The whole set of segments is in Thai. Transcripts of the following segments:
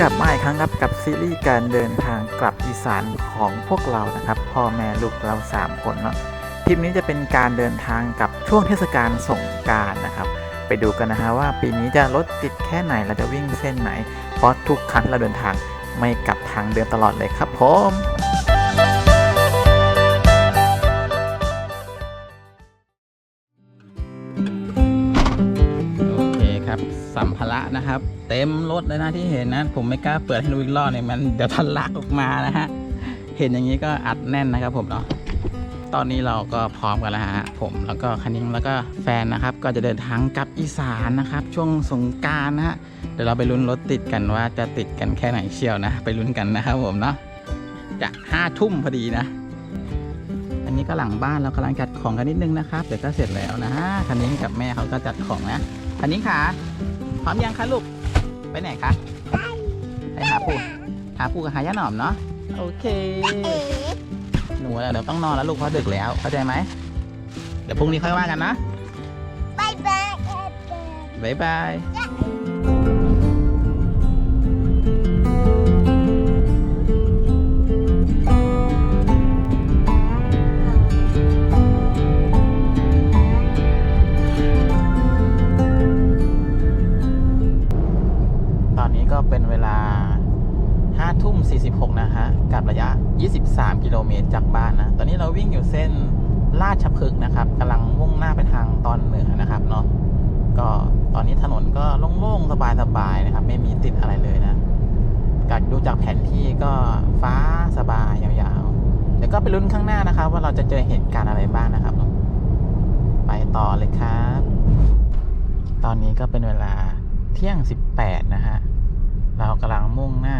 กลับมาอีกครั้งครับกับซีรีส์การเดินทางกลับอีสานของพวกเรานะครับพ่อแม่ลูกเรา 3 คนเนาะทริปนี้จะเป็นการเดินทางกับช่วงเทศกาลสงการนะครับ ไปดูกันนะฮะว่าปีนี้จะรถติดแค่ไหนเราจะวิ่งเส้นไหน เพราะทุกครั้งเราเดินทางไม่กลับทางเดิมตลอดเลยครับผม นะครับ เต็มรถเลยนะที่เห็นนะ ผมไม่กล้าเปิดให้ดูอีกรอบเนี่ยมันเดี๋ยวทะลักออกมานะฮะเห็นอย่างนี้ก็อัดแน่นนะครับ ผมเนาะตอนนี้เราก็พร้อมกันแล้วฮะผมแล้วก็คันนิ้งแล้วก็แฟนนะครับ ก็จะเดินทางกลับอีสานนะครับ ช่วงสงการนะฮะเดี๋ยวเราไปลุ้นรถติดกันว่าจะติดกันแค่ไหนเชียวนะ ไปลุ้นกันนะครับผมเนาะจะห้าทุ่มพอดีนะ อันนี้ก็หลังบ้านเรากำลังจัดของกันนิดนึงนะครับ เดี๋ยวก็เสร็จแล้วนะคันนิ้งกับแม่เขาก็จัดของนะคันนิ้งขา พร้อมยังคะลูก ไปไหนคะ ไปหาปู่ หาปู่กับหายาหนอมเนาะ โอเค หนูเดี๋ยวต้องนอนแล้วลูกเพราะดึกแล้ว เข้าใจไหม เดี๋ยวพรุ่งนี้ค่อยว่ากันนะบายบายบ๊ายบาย จากบ้านนะ ตอนนี้เราวิ่งอยู่เส้นราดชพฤกษ์นะครับกำลังมุ่งหน้าไปทางตอนเหนือนะครับเนาะก็ตอนนี้ถนนก็โล่งๆสบายๆนะครับ ไม่มีติดอะไรเลยนะจากดูจากแผนที่ก็ฟ้าสบายยาวๆเดี๋ยวก็ไปลุ้นข้างหน้านะครับ ว่าเราจะเจอเหตุการณ์อะไรบ้างนะครับ ไปต่อเลยครับ ตอนนี้ก็เป็นเวลาเที่ยง 18 นะฮะเรากำลังมุ่งหน้า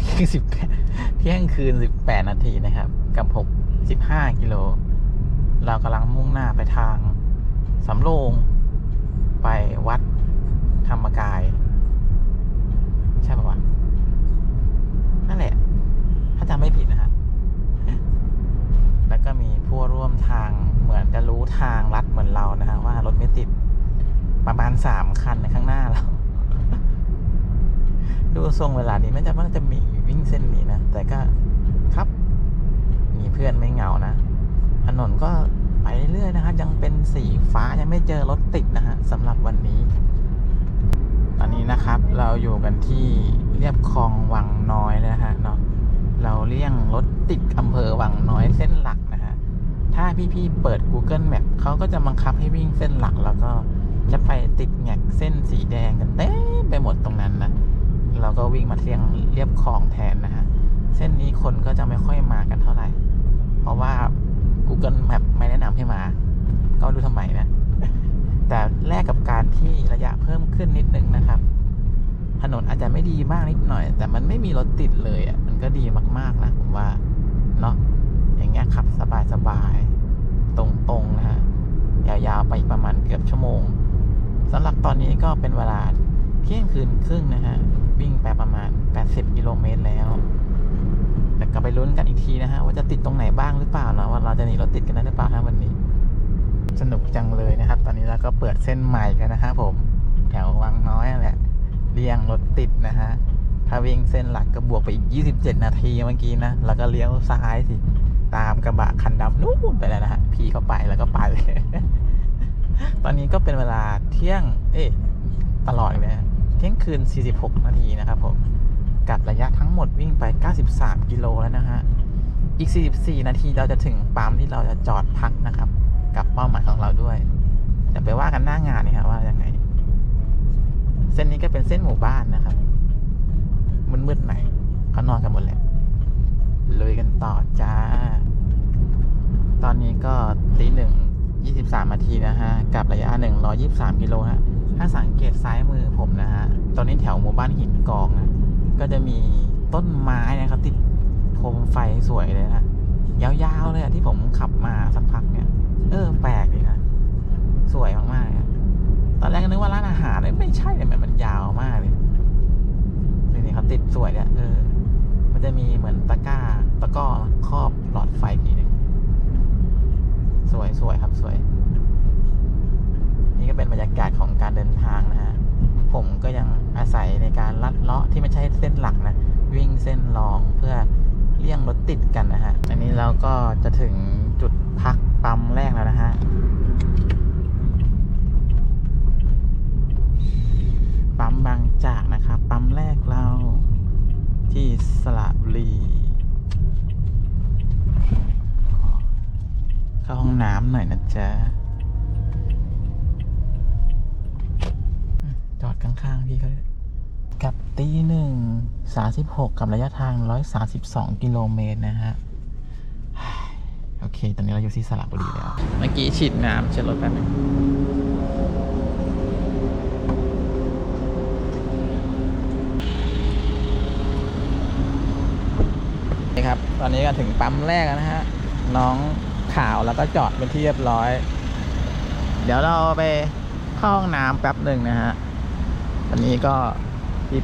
เที่ยง18เที่ยงคืน 18 นาทีนะครับ กับ6 15กิโล เรากำลังมุ่งหน้าไปทางสำโรงไปวัดธรรมกาย ใช่ปะวะ นั่นแหละ ถ้าจำไม่ผิดนะฮะ แล้วก็มีผู้ร่วมทางเหมือนจะรู้ทางลัดเหมือนเรานะฮะ ว่ารถไม่ติดประมาณสามคันในข้างหน้าเรา ดูทรงเวลานี้ไม่จำว่าจะมีวิ่งเส้นนี้นะ แต่ก็ครับ เพื่อนไม่เหงานะ ถนนก็ไปเรื่อยๆนะครับ ยังเป็นสีฟ้ายังไม่เจอรถติดนะฮะสำหรับวันนี้ ตอนนี้นะครับเราอยู่กันที่เรียบคลองวังน้อยเลยนะฮะเนาะเราเลี่ยงรถติดอำเภอวังน้อยเส้นหลักนะฮะถ้าพี่ๆเปิด Google Map เขาก็จะบังคับให้วิ่งเส้นหลักแล้วก็จะไปติดแงกเส้นสีแดงกันเต็มไปหมดตรงนั้นนะเราก็วิ่งมาเที่ยงเรียบคลองแทนนะฮะ เส้นนี้คนก็จะไม่ค่อยมากันเท่าไหร่ เพราะว่า Google Map ไม่แนะนำให้มา ก็ไม่รู้ทำไมนะ แต่แลกกับการที่ระยะเพิ่มขึ้นนิดนึงนะครับ ถนนอาจจะไม่ดีมากนิดหน่อย แต่มันไม่มีรถติดเลยอะมันก็ดีมากๆนะผมว่าเนาะอย่างเงี้ยขับสบายๆ ตรงๆนะฮะยาวๆไปประมาณเกือบชั่วโมงสำหรับตอนนี้ก็เป็นเวลาเที่ยงคืนครึ่งนะฮะ วิ่งไปประมาณ 80 กิโลเมตรแล้ว แต่ก็ไปลุ้นกันอีกทีนะฮะว่าจะติดตรงไหนบ้างหรือเปล่าเนาะว่าเราจะหนีรถติดกันได้หรือเปล่านะวันนี้ สนุกจังเลยนะครับ ตอนนี้เราก็เปิดเส้นใหม่กันนะฮะผมแถววังน้อยแหละเลี่ยงรถติดนะฮะถ้าวิ่งเส้นหลักก็บวกไปอีก 27 นาทีเมื่อกี้นะแล้วก็เลี้ยวซ้ายสิตามกระบะคันดำนู่นไปแล้วนะฮะพี่เข้าไปแล้วก็ไปเลยตอนนี้ก็เป็นเวลาเที่ยง เอ๊ะตลอดเลยนะเที่ยงคืน 46 นาทีนะครับผม กับระยะทั้งหมดวิ่งไป 93 กิโลแล้วนะฮะ อีก 44 นาทีเราจะถึงปั๊มที่เราจะจอดพักนะครับ กับเป้าหมายของเราด้วยเดี๋ยวไปว่ากันหน้างานนี่ครับว่ายังไง เส้นนี้ก็เป็นเส้นหมู่บ้านนะครับ มืดๆหน่อยเขานอนกันหมดแหละลุยกันต่อจ้า ตอนนี้ก็ตีหนึ่งยี่สิบสามนาทีนะฮะ กับระยะหนึ่งร้อยี่สามกิโลฮะ ถ้าสังเกตซ้ายมือผมนะฮะ ตอนนี้แถวหมู่บ้านหินกองนะ ก็จะมีต้นไม้นะครับ ติดโคมไฟสวยเลยนะ ยาวๆเลยอะที่ผมขับมาสักพักเนี่ย เออแปลกดีนะ สวยมากๆอะตอนแรกก็นึกว่าร้านอาหารเลยไม่ใช่เลยมันมันยาวมากเลยนี่เขาติดสวยเนี่ยเออ มันจะมีเหมือนตะกร้าตะก้อครอบหลอดไฟทีหนึ่งสวยสวยครับสวย นี่ก็เป็นบรรยากาศของการเดินทางนะฮะ ผมก็ยังอาศัยในการลัดเลาะที่ไม่ใช่เส้นหลักนะ วิ่งเส้นรองเพื่อเลี่ยงรถติดกันนะฮะ อันนี้เราก็จะถึงจุดพักปั๊มแรกแล้วนะฮะ ปั๊มบางจากนะครับ ปั๊มแรกเราที่สระบุรีเข้าห้องน้ำหน่อยนะจ๊ะ จ อดข้างๆพี่เขาเลยกับตีหนึ่งสาสิบหกกับระยะทางร้อยสาสิบสองกิโลเมตรนะฮะ โอเค ตอนนี้เราอยู่ที่สระบุรีแล้ว เมื่อกี้ฉีดน้ำเช็ดรถแป๊บนึงนี่ครับ ตอนนี้ก็ถึงปั๊มแรกแล้วนะฮะ น้องข่าวแล้วก็จอดเป็นที่เรียบร้อย เดี๋ยวเราไปเข้าห้องน้ำแป๊บหนึ่งนะฮะ อันนี้ก็ที่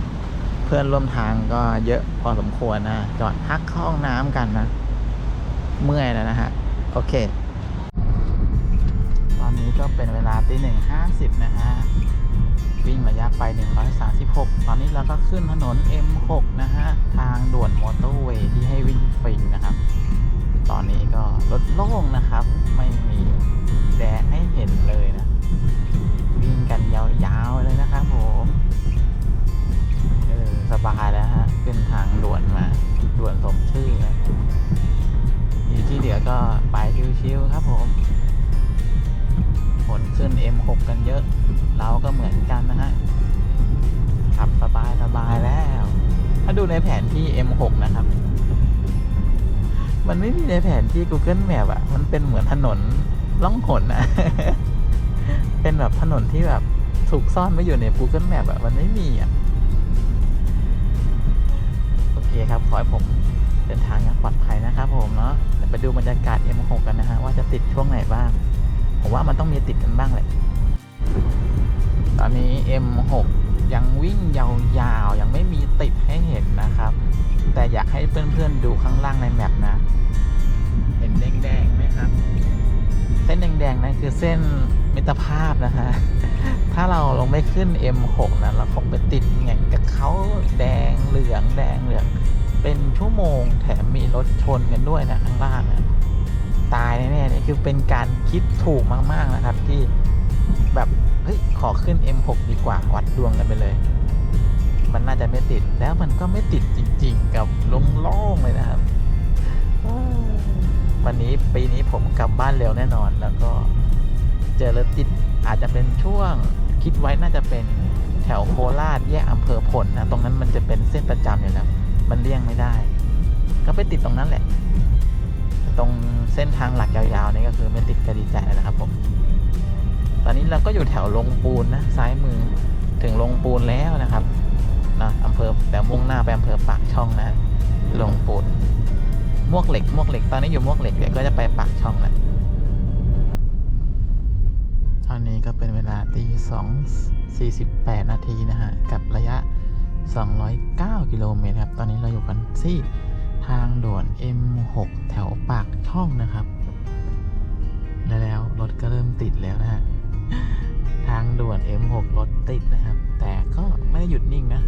เพื่อนร่วมทางก็เยอะพอสมควรนะจอดพักข้าห้องน้ำกันนะ เมื่อยแล้วนะฮะ โอเค ตอนนี้ก็เป็นเวลาตีหนึ่งห้าสิบนะฮะ วิ่งระยะไป 136 ตอนนี้เราก็ขึ้นถนน M6 นะฮะ ทางด่วนมอเตอร์เวย์ที่ให้วิ่งฟรีนะครับ ตอนนี้ก็รถโล่งนะครับ ไม่มีแดดให้เห็นเลยนะ กันยาวๆเลยนะครับผมเออสบายแล้วฮะขึ้นทางด่วนมาด่วนสมชื่อนะอีกที่เหลือก็ไปชิวๆครับผมผลขึ้น M6 กันเยอะ เราก็เหมือนกันนะฮะขับสบายสบายแล้ว ถ้าดูในแผนที่ M6 นะครับ มันไม่มีในแผนที่ Google Map อะมันเป็นเหมือนถนนล่องหนอะ เป็นแบบถนนที่แบบถูกซ่อนไว้อยู่ใน Google Map อะมันไม่มีอะ โอเคครับ ขอให้ผมเดินทางอย่างปลอดภัยนะครับผมเนาะเดี๋ยวไปดูบรรยากาศ M6 กันนะฮะ ว่าจะติดช่วงไหนบ้าง ผมว่ามันต้องมีติดกันบ้างแหละ ตอนนี้ M6 ยังวิ่งยาวๆ ยังไม่มีติดให้เห็นนะครับ แต่อยากให้เพื่อนๆดูข้างล่างในแมปนะ เห็นแดงๆไหมครับ เส้นแดงๆนั่นคือเส้น มิตรภาพนะฮะ ถ้าเราลงไม่ขึ้น M6 นะเราคงไปติดแง่งกับเขาแดงเหลืองแดงเหลือง เป็นชั่วโมงแถมมีรถชนกันด้วยนะข้างล่างนะตายแน่ๆนี่คือเป็นการคิดถูกมากๆนะครับ ที่แบบเฮ้ยขอขึ้น M6 ดีกว่าวัดดวงกันไปเลย มันน่าจะไม่ติดแล้วมันก็ไม่ติดจริง ๆ กับลงล่งเลยนะครับวันนี้ปีนี้ผมกลับบ้านเร็วแน่นอนแล้วก็ จอรถติดอาจจะเป็นช่วงคิดไว้น่าจะเป็นแถวโคราชแยกอำเภอผลนะตรงนั้นมันจะเป็นเส้นประจำอยู่แล้ว มันเลี่ยงไม่ได้ ก็ไปติดตรงนั้นแหละ ตรงเส้นทางหลักยาวๆนี่ก็คือไม่ติดก็ดีใจแล้วนะครับผม ตอนนี้เราก็อยู่แถวลงปูนนะซ้ายมือถึงลงปูนแล้วนะครับนะอำเภอแต่มุ่งหน้าไปอำเภอปากช่องนะลงปูนมวกเหล็กมวกเหล็ก ตอนนี้อยู่มวกเหล็กเดี๋ยวก็จะไปปากช่องแล้ว นี้ก็เป็นเวลาตีสองสี่สิบแปดนาทีนะฮะ กับระยะ 209 กิโลเมตรครับ ตอนนี้เราอยู่กันที่ทางด่วน M6 แถวปากช่องนะครับแล,แล้วรถก็เริ่มติดแล้วนะฮะ ทางด่วน M6 รถติดนะครับ แต่ก็ไม่ได้หยุดนิ่งนะ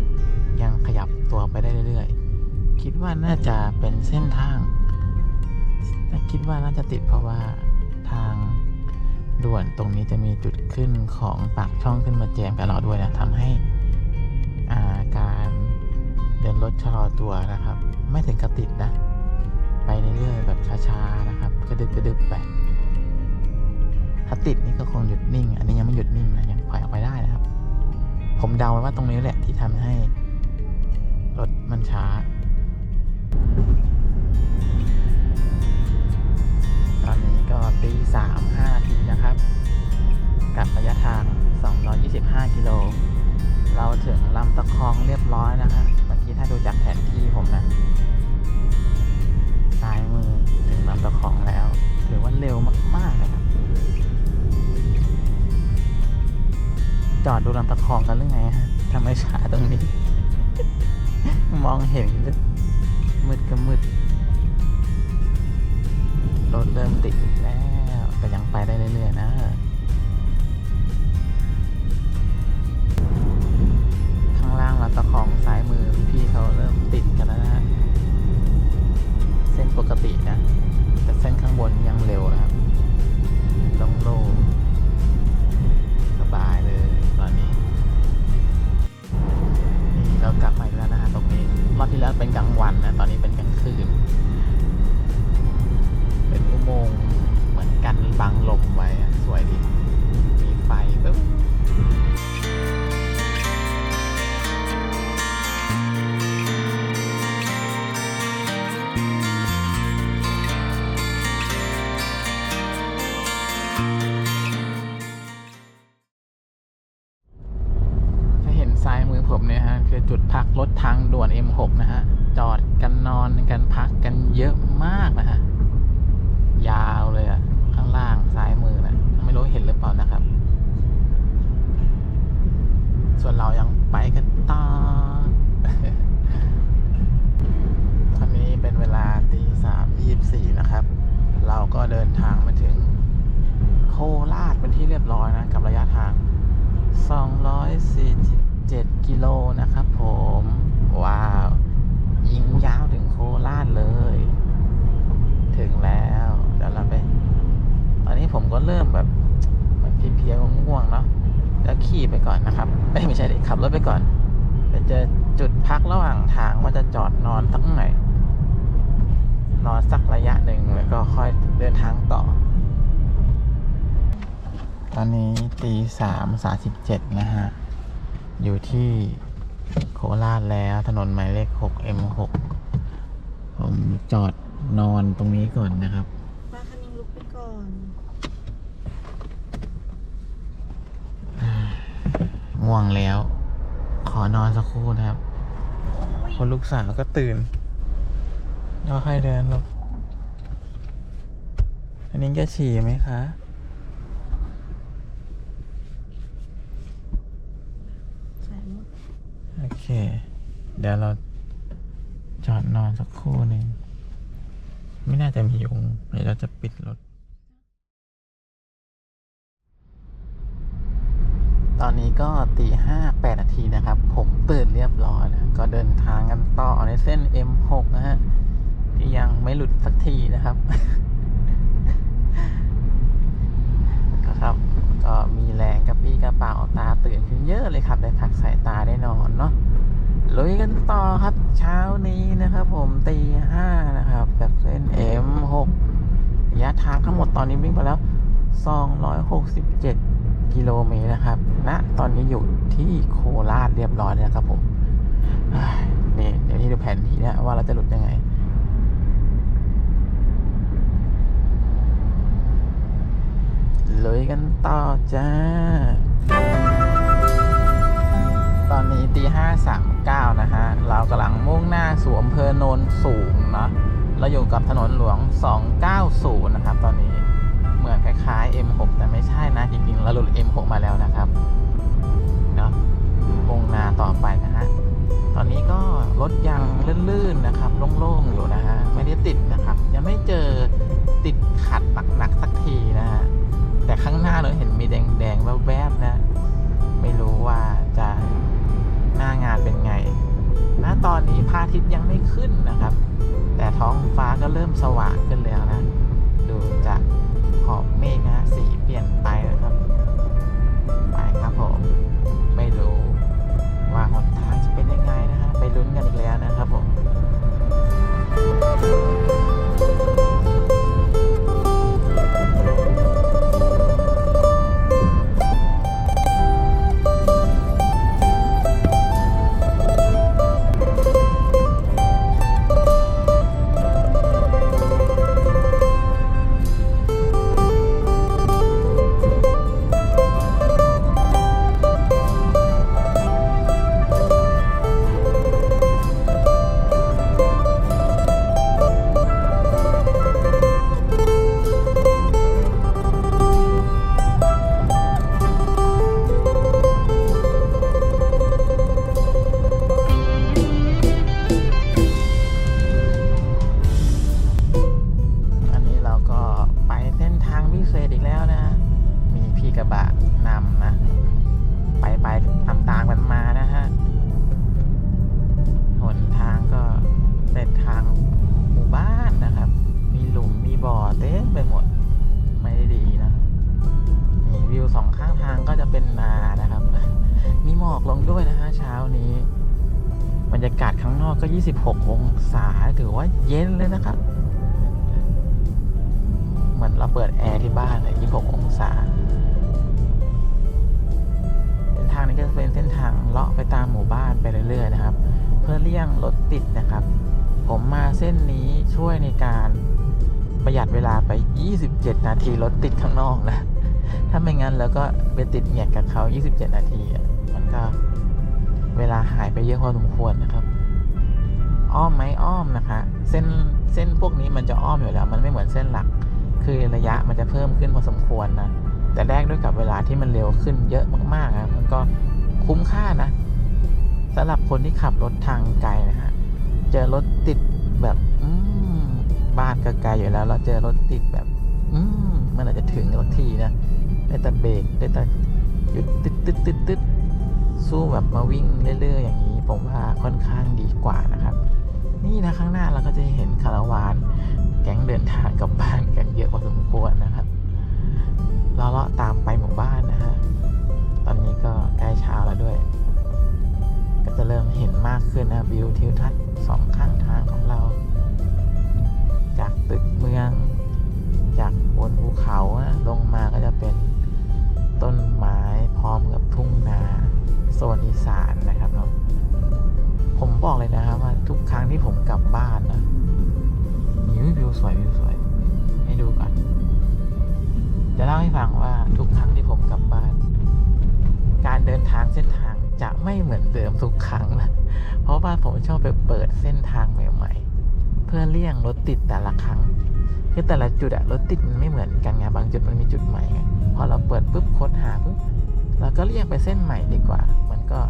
ยังขยับตัวไปได้เรื่อยๆ คิดว่าน่าจะเป็นเส้นทาง คิดว่าน่าจะติดเพราะว่าทาง ด่วนตรงนี้จะมีจุดขึ้นของปากช่องขึ้นมาแจมกับเราด้วยนะทำให้าการเดินรถชะลอตัวนะครับ ไม่ถึงกับติดนะ ไปเรื่อยๆแบบช้าๆนะครับกระดึบกระดึบไปถ้าติดนี่ก็คงหยุดนิ่ง อันนี้ยังไม่หยุดนิ่งนะยังปล่อยออกไปได้นะครับ ผมเดาไว้ว่าตรงนี้แหละที่ทำให้รถมันช้า อนนี้ก็ตีสามห้าทีนะครับ กับระยะทาง 225 กิโล เราถึงลำตะคองเรียบร้อยนะฮะเมื่อกี้ถ้าดูจากแผนที่ผมนะซ้ายมือถึงลำตะคองแล้ว ถือว่าเร็วมากๆเลยครับ จอดดูลำตะคองกันหรือไงฮะทำไมช้าตรงนี้ มองเห็นมืดก็มืด รถเริ่มติดแล้ว แต่ยังไปได้เรื่อยๆนะข้างลำตะคองซ้ายมือพี่เขาเริ่มติดกันแล้วนะฮะเส้นปกตินะ แต่เส้นข้างบนยังเร็วนะครับโล่งสบายเลยตอนนี้ นี่เรากลับมาอีกแล้วนะฮะตรงนี้รอบที่แล้วเป็นกลางวันนะ ตอนนี้เป็นกลางคืน โมง เหมือนกันบังลมไว้สวยดีมีไฟปึ๊บถ้าเห็นซ้ายมือผมเนี่ยฮะคือจุดพักรถทางด่วน M6 นะฮะ จอดกันนอนกันพักกันเยอะมากนะฮะ ยาวเลยอะข้างล่างซ้ายมือนะไม่รู้เห็นหรือเปล่านะครับ ส่วนเรายังไปกันต่อ ตอนนี้เป็นเวลาตีสามยี่สิบสี่นะครับ เราก็เดินทางมาถึง โคราชเป็นที่เรียบร้อยนะ กับระยะทาง 247 กิโลนะครับผม ว้าว ยิงยาวถึงโคราชเลย ถึงแล้ว เดี๋ยวเราไป ตอนนี้ผมก็เริ่มแบบเหมันเพลียๆง่วงๆเนาะแล้วขี่ไปก่อนนะครับเอ้ยไม่ใช่ดิขับรถไปก่อน ไปเจอจุดพักระหว่างทางว่าจะจอดนอนสักหน่อยนอนสักระยะหนึ่งแล้วก็ค่อยเดินทางต่อ ตอนนี้ตีสามสาสิบเจ็ดนะฮะ อยู่ที่โคราชแล้วถนนหมายเลขหก M6 ผมจอดนอนตรงนี้ก่อนนะครับป้าคันนิงลุกไปก่อนง่วงแล้ว ขอนอนสักครู่นะครับคนลูกสาวก็ตื่นก็ค่อยเดินลงอันนี้จะฉี่ไหมคะ โอเค เดี๋ยวเราจอดนอนสักครู่หนึ่ง ไม่น่าจะมียุงเดี๋ยวเราจะปิดรถ อนนี้ก็ตีห้าแปดนาทีนะครับ ผมตื่นเรียบร้อยแล้วก็เดินทางกันต่อในเส้น M6 นะฮะที่ยังไม่หลุดสักทีนะครับนะครับก็มีแรงกระปี้กระเป๋าตาตื่นขึ้นเยอะเลยครับได้พักสายตาได้นอนเนาะลุยกันต่อครับเช้านี้นะครับผมตีห้านะครับกับเส้น M6 ระยะทางทั้งหมดตอนนี้วิ่งไปแล้ว 267 กิโลเมตรนะครับณนะตอนนี้อยู่ที่โคราชเรียบร้อยแล้วครับผมนี่เดี๋ยวที่ดูแผนที่นะว่าเราจะหลุดยังไงเลยกันต่อจ้า ตอนนี้ตีห้าสามเก้านะฮะ เรากำลังมุ่งหน้าสู่อำเภอโนนสูงเนาะเราอยู่กับถนนหลวง 290 นะครับตอนนี้ เหมือนคล้ายๆ M6 แต่ไม่ใช่นะ จริงๆเราหลุด M6 มาแล้วนะครับเนาะมุ่งนาต่อไปนะฮะ ตอนนี้ก็รถยังลื่นๆนะครับ โล่งๆ อยู่นะฮะ ไม่ได้ติดนะครับ ยังไม่เจอติดขัดหนักๆสักทีนะฮะ แต่ข้างหน้าเราเห็นมีแดงๆ แวบๆ นะ ไม่รู้ว่าจะหน้างานเป็นไงณตอนนี้พระอาทิตย์ยังไม่ขึ้นนะครับ แต่ท้องฟ้าก็เริ่มสว่างขึ้นแล้วนะ ดูจาก ขอบเมฆนะสีเปลี่ยนไปนะครับไปครับผม ไม่รู้ว่าหนทางจะเป็นยังไงนะฮะไปลุ้นกันอีกแล้วนะครับผม นอกก็ 26 องศาถือว่าเย็นเลยนะครับ เหมือนเราเปิดแอร์ที่บ้านเลย 26 องศาเส้นทางนี้ก็จะเป็นเส้นทางเลาะไปตามหมู่บ้านไปเรื่อยๆนะครับ เพื่อเลี่ยงรถติดนะครับ ผมมาเส้นนี้ช่วยในการประหยัดเวลาไป 27 นาทีรถติดข้างนอกนะ ถ้าไม่งั้นแล้วก็ไปติดเหยียดกับเขา 27 นาที มันก็เวลาหายไปเยอะพอสมควรนะครับ อ้อมไหมอ้อมนะคะ เส้นเส้นพวกนี้มันจะอ้อมอยู่แล้ว มันไม่เหมือนเส้นหลัก คือระยะมันจะเพิ่มขึ้นพอสมควรนะแต่แลกด้วยกับเวลาที่มันเร็วขึ้นเยอะมากๆครับมันก็คุ้มค่านะสำหรับคนที่ขับรถทางไกลนะฮะเจอรถติดแบบอืบ้านก็ไกลอยู่แล้วแล้วเจอรถติดแบบ อืมเมันอาจจะถึงรถทีนะได้แต่เบรกได้แต่หยุดตึ๊ดตึ๊ดตึ๊ดตึ๊ดสู้แบบมาวิ่งเรื่อยๆอย่างนี้ ผมว่าค่อนข้างดีกว่านะครับ นี่นะข้างหน้าเราก็จะเห็นคาราวาน แก๊งเดินทางกลับบ้านกันเยอะพอสมควรนะครับเราเลาะตามไปหมู่บ้านนะฮะ ตอนนี้ก็ใกล้เช้าแล้วด้วย ก็จะเริ่มเห็นมากขึ้นนะวิวทิวทัศน์สองข้างทางของเรา จากตึกเมือง จากบนภูเขาลงมาก็จะเป็นต้นไม้พร้อมกับทุ่งนาโซนอีสานนะครับเนาะผมบอกเลยนะครับว่าทุกครั้ง วิววิวสวยวิวสวย ให้ดูก่อน จะเล่าให้ฟังว่าทุกครั้งที่ผมกลับบ้าน การเดินทางเส้นทางจะไม่เหมือนเดิมทุกครั้งนะ เพราะว่าผมชอบไปเปิดเส้นทางใหม่ ๆ เพื่อเลี่ยงรถติดแต่ละครั้ง คือแต่ละจุดอะรถติดมันไม่เหมือนกันไงบางจุดมันมีจุดใหม่ไงพอเราเปิดปุ๊บค้นหาปุ๊บเราก็เลี่ยงไปเส้นใหม่ดีกว่า มันก็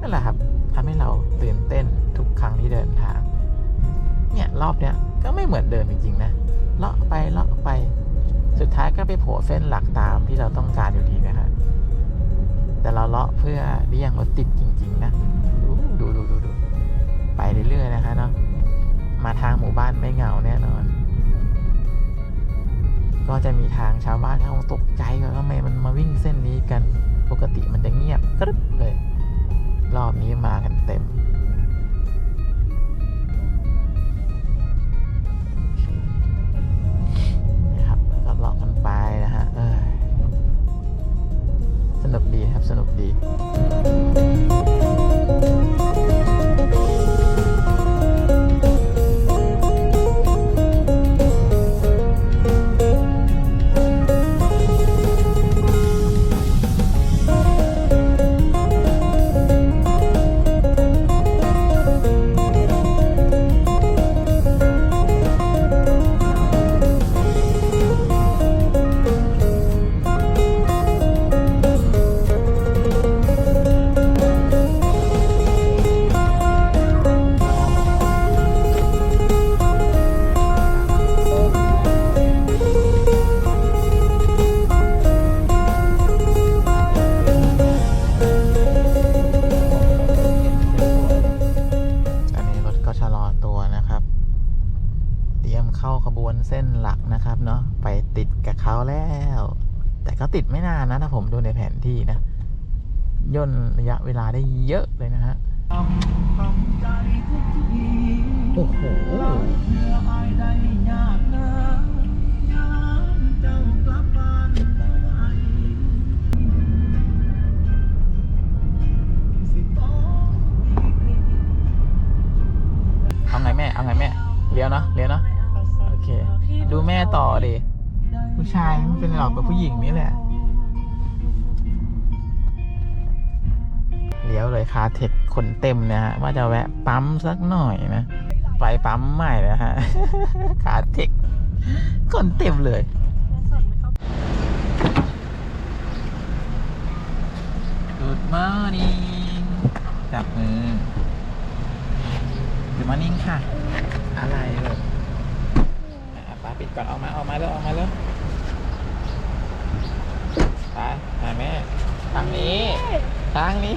นั่นแหละครับทำให้เราตื่นเต้นทุกครั้งที่เดินทาง เนี่ยรอบเนี้ยก็ไม่เหมือนเดิมจริงๆนะเลาะไปเลาะไป สุดท้ายก็ไปโผล่เส้นหลักตามที่เราต้องการอยู่ดีนะครับแต่เราเลาะเพื่อเลี่ยงรถติดจริง ๆ นะดูดูดูดูไปเรื่อยๆ นะคะเนาะมาทางหมู่บ้านไม่เหงาแน่นอน ก็จะมีทางชาวบ้านเขาตกใจว่าทำไมมันมาวิ่งเส้นนี้กันปกติมันจะเงียบกริบเลย รอบนี้มากันเต็ม ย่นระยะเวลาได้เยอะเลยนะฮะ คาเทคคนเต็มนะฮะว่าจะแวะปั๊มสักหน่อยนะ ไปปั๊มใหม่นะฮะคาเทคคนเต็มเลย Good morning จับมือ Good morning ค่ะ อะไรเลยป้าปิดก่อนออกมาออกมาแล้วออกมาแล้วไปหาแม่ทางนี้ ทางนี้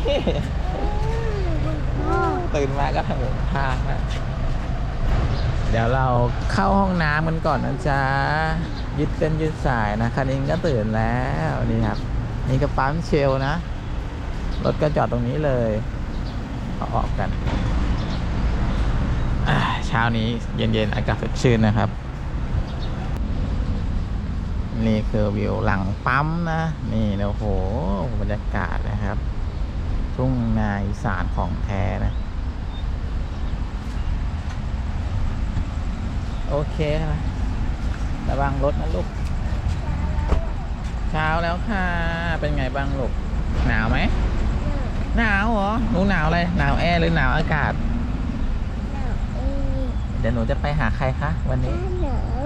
ตื่นมาก็ถงทางนะเดี๋ยวเราเข้าห้องน้ำกันก่อนนะจ๊ะ ยึดเป็นยึดสายนะคันนี้ก็ตื่นแล้วนี่ครับ นี่ก็ปั๊มเชลนะ รถก็จอดตรงนี้เลยเอาออกกันช้านี้เย็นๆ อากาศสดชื่นนะครับ นี่คือวิวหลังปั๊มนะ นี่นะโอ้โหบรรยากาศนะครับ ทุ่งนาอีสานของแท้นะ โอเคนะระวังรถนะลูก เช้าแล้วค่ะ เป็นไงบ้างลูก หนาวไหม หนาวเหรอ หนูหนาวอะไรหนาวแอร์หรือหนาวอากาศ เดี๋ยวหนูจะไปหาใครคะวันนี้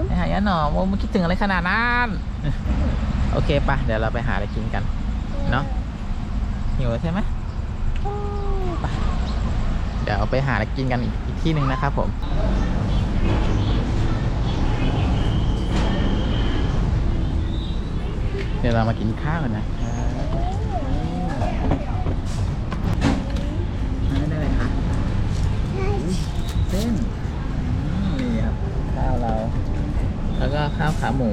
ไปหายาหนอมโอ้มันคิดถึงอะไรขนาดนั้น โอเคปะเดี๋ยวเราไปหาอะไรกินกัน เนาะหิวใช่ไหมไป เดี๋ยวไปหาอะไรกินกันอีกอีกที่หนึ่งนะครับผมเดี๋ยวเรามากินข้าวกันนะครับได้เลยคะเส้นอืมนี่ครับ ข้าวเรา แล้วก็ข้าวขาหมู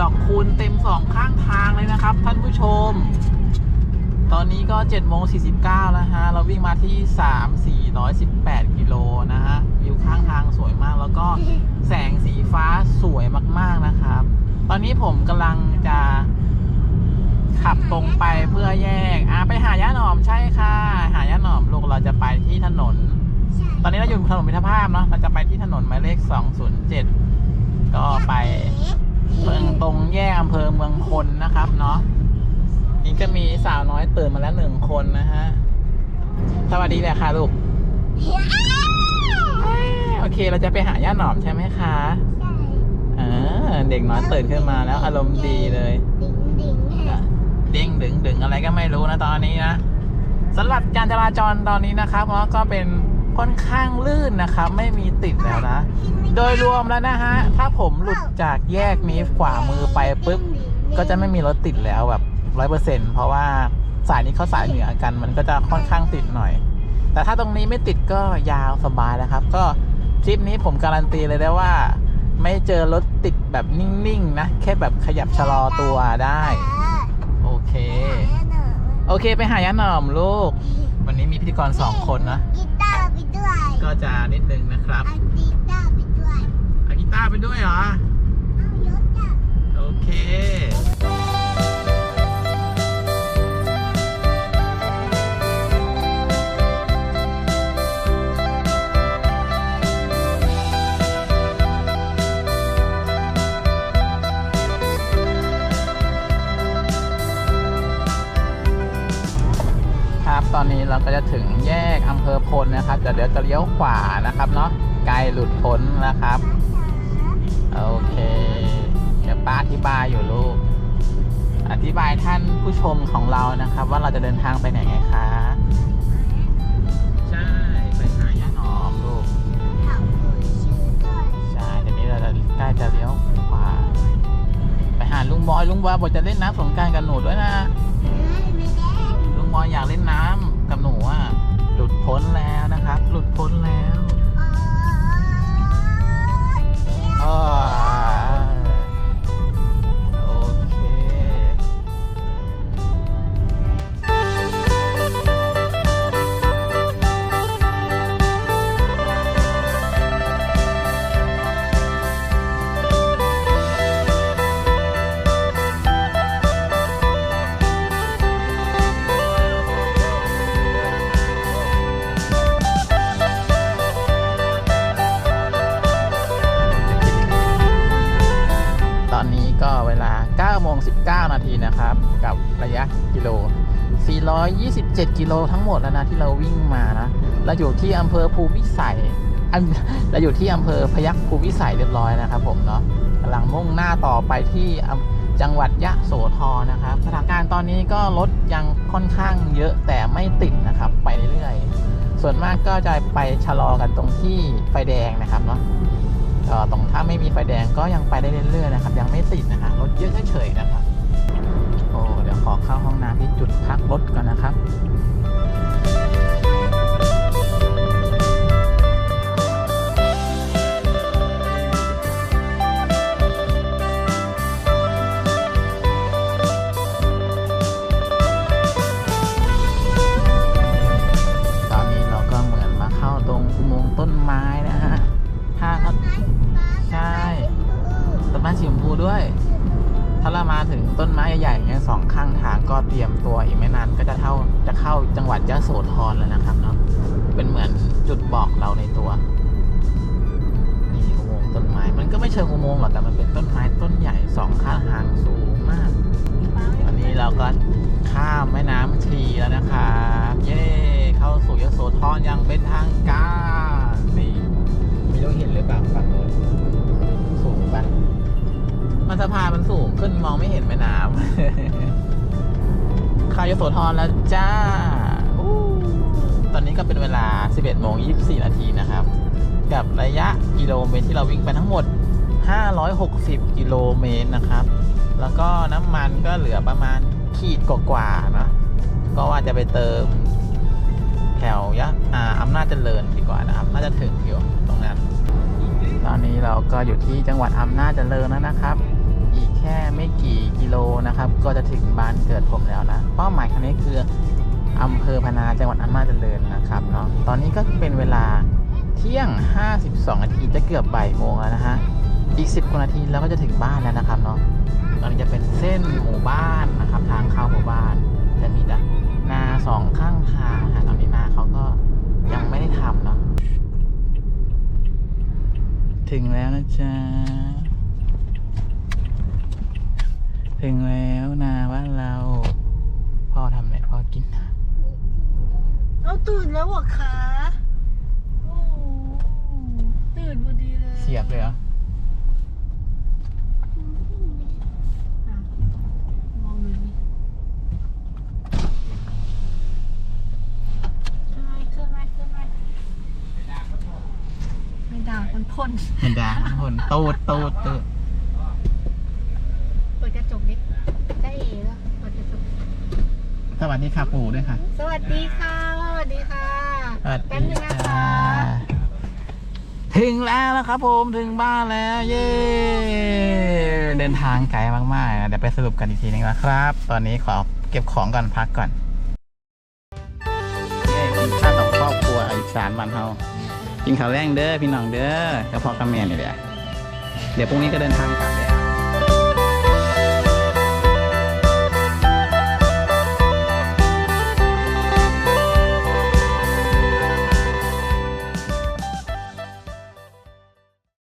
ดอกคูณเต็มสองข้างทางเลยนะครับ ท่านผู้ชม ตอนนี้ก็7โมง49แล้วฮะ เราวิ่งมาที่ 3 418 กิโลนะฮะ วิวข้างทางสวยมาก แล้วก็แสงสีฟ้าสวยมากๆนะครับ ตอนนี้ผมกำลังจะขับตรงไปเพื่อแยก อ่าไปหายาหนอมใช่ค่ะ หายาหนอมลูกเราจะไปที่ถนน ตอนนี้เราอยู่ถนนมิตรภาพเนาะ เราจะไปที่ถนนหมายเลข 207 ก็ไป เมืองตรงแยกอำเภอเมืองพลนะครับเนาะนี่ก็มีสาวน้อยตื่นมาแล้วหนึ่งคนนะฮะ สวัสดีเลยค่ะลูก โอเคเราจะไปหาย่าหนอมใช่ไหมคะอ่าเด็กน้อยตื่นขึ้นมาแล้วอารมณ์ดีเลย ดิ้งดิ้งเด้งดึงดึงอะไรก็ไม่รู้นะตอนนี้นะสำหรับการจราจรตอนนี้นะครับก็เป็นค่อนข้างลื่นนะครับ ไม่มีติดแล้วนะ โดยรวมแล้วนะฮะ ถ้าผมหลุดจากแยกนี้ขวามือไปปุ๊บ ก็จะไม่มีรถติดแล้วแบบร้อยเปอร์เซ็นเพราะว่าสายนี้เขาสายเหนือกัน มันก็จะค่อนข้างติดหน่อย แต่ถ้าตรงนี้ไม่ติดก็ยาวสบายนะครับ ก็ทริปนี้ผมการันตีเลยได้ว่า ไม่เจอรถติดแบบนิ่งๆนะแค่แบบขยับชะลอตัวได้ โอเค โอเคไปหายาหน่อมลูก วันนี้มีพิธีกรสองคนนะกีตาร์ไปด้วยก็จะนิดนึงนะครับเอากีตาร์ไปด้วยเอากีตาร์ไปด้วยเหรอเอายศอะโอเค นี้เราก็จะถึงแยกอำเภอพลนะครับเดี๋ยวเดี๋ยวจะเลี้ยวขวานะครับเนาะไกลหลุดพ้นนะครับ โอเคเดี๋ยวป้าอธิบายอยู่ลูก อธิบายท่านผู้ชมของเรานะครับ ว่าเราจะเดินทางไปไหนไงคะใช่ไปหาย่าหนอมลูกใช่เดี๋ยวนี้เราจะใกล้จะเลี้ยวขวาไปหาลุงบอยลุงบอยบอกจะเล่นน้ำสงการกับหนูด้วยนะลุงบอยอยากเล่นน้ำ กับหนูว่าหลุดพ้นแล้วนะครับ หลุดพ้นแล้วอ๋อ ระยะกิโล 427 กิโลทั้งหมดแล้วนะที่เราวิ่งมานะเราอยู่ที่อำเภอภูวิสัยเราอยู่ที่อำเภอพยัคฆ์ภูวิสัยเรียบร้อยนะครับผมเนาะกำลังมุ่งหน้าต่อไปที่จังหวัดยะโสธรนะครับสถานการณ์ตอนนี้ก็รถยังค่อนข้างเยอะแต่ไม่ติดนะครับไปเรื่อยๆ ส่วนมากก็จะไปชะลอกันตรงที่ไฟแดงนะครับเนาะตรงถ้าไม่มีไฟแดงก็ยังไปได้เรื่อยๆนะครับยังไม่ติดนะคะรถเยอะเฉยๆนะครับ โอ้เดี๋ยวขอเข้าห้องน้ำที่จุดพักรถก่อนนะครับต้นไม้นะฮะ ถ้าเขาใช่ต้นไม้สีชมพูด้วย ถ้าเรามาถึงต้นไม้ใหญ่ๆอย่างเงี้ยสองข้างทางก็เตรียมตัวอีกไม่นานก็จะเท่าจะเข้าจังหวัดยะโสธรแล้วนะครับเนาะเป็นเหมือนจุดบอกเราในตัวนี่อุโมงค์ต้นไม้มันก็ไม่เชิงอุโมงค์หรอกแต่มันเป็นต้นไม้ต้นใหญ่สองข้างทางสูงมากวันนี้เราก็ข้ามแม่น้ำชีแล้วนะครับเย้เข้าสู่ยะโสธรยังเป็นทางการนี่ไม่รู้เห็นหรือเปล่าฝั่งโน้นสูงปะ มันสะพานมันสูงขึ้นมองไม่เห็นแม่น้ำข้ายโสธรแล้วจ้าอตอนนี้ก็เป็นเวลา 11โมง24 นาทีนะครับ กับระยะกิโลเมตรที่เราวิ่งไปทั้งหมด 560 กิโลเมตรนะครับ แล้วก็น้ำมันก็เหลือประมาณขีดกว่าๆนะก็ว่าจะไปเติมแถวยะอ่าอำนาจเจริญดีกว่านะครับ น่าจะถึงอยู่ตรงนั้น ตอนนี้เราก็อยู่ที่จังหวัดอำนาจเจริญแล้วนะครับ ค่ไม่กี่กิโลนะครับ ก็จะถึงบ้านเกิดผมแล้วนะ เป้าหมายครั้งนี้คืออำเภอพนาจังหวัดอำนาจเจริญนะครับเนาะตอนนี้ก็เป็นเวลาเที่ยง 52 นาทีจะเกือบบ่ายโมงแล้วนะฮะอีก 10 กว่านาทีเราก็จะถึงบ้านแล้วนะครับเนาะตอนนี้จะเป็นเส้นหมู่บ้านนะครับ ทางเข้าหมู่บ้าน จะมีแต่นาสองข้างทางนะตอนนี้นาเขาก็ยังไม่ได้ทำเนาะถึงแล้วนะจ๊ะ ถึงแล้วนาบ้านเรา พ่อทำอะไรพ่อกินเอาตื่นแล้วเหรอคะโอ้โหตื่นพอดีเลยเสียบเลยเหรออะมองดูดิขึ้นไหมขึ้นไหมขึ้นไหมไม่ด่ามันพ่น เห็นดาคนตูดตูดตูด เปิดกระจกดิได้เอ๋แล้วเปิดกระจก ส วัสดีค่ะปู่ด้วยค่ะ สวัสดีค่ะ สวัสดีค่ะสวัสแป๊บดีนึงนะคะค่ะถึงแล้วนะครับผมถึงบ้านแล้วเย้เดินทางไกลมากๆนะเดี๋ยวไปสรุปกันอีกทีนึงนะครับ ตอนนี้ขอเก็บของก่อนพักก่อนเย้กินข้าวกับครอบครัวอีสานบ้านเฮากินข้าวแรงเด้อพี่น้องเด้อกระเพาะกระเมียนนี่แหละเดี๋ยวพรุ่งนี้ก็เดินทางกลับแล้ว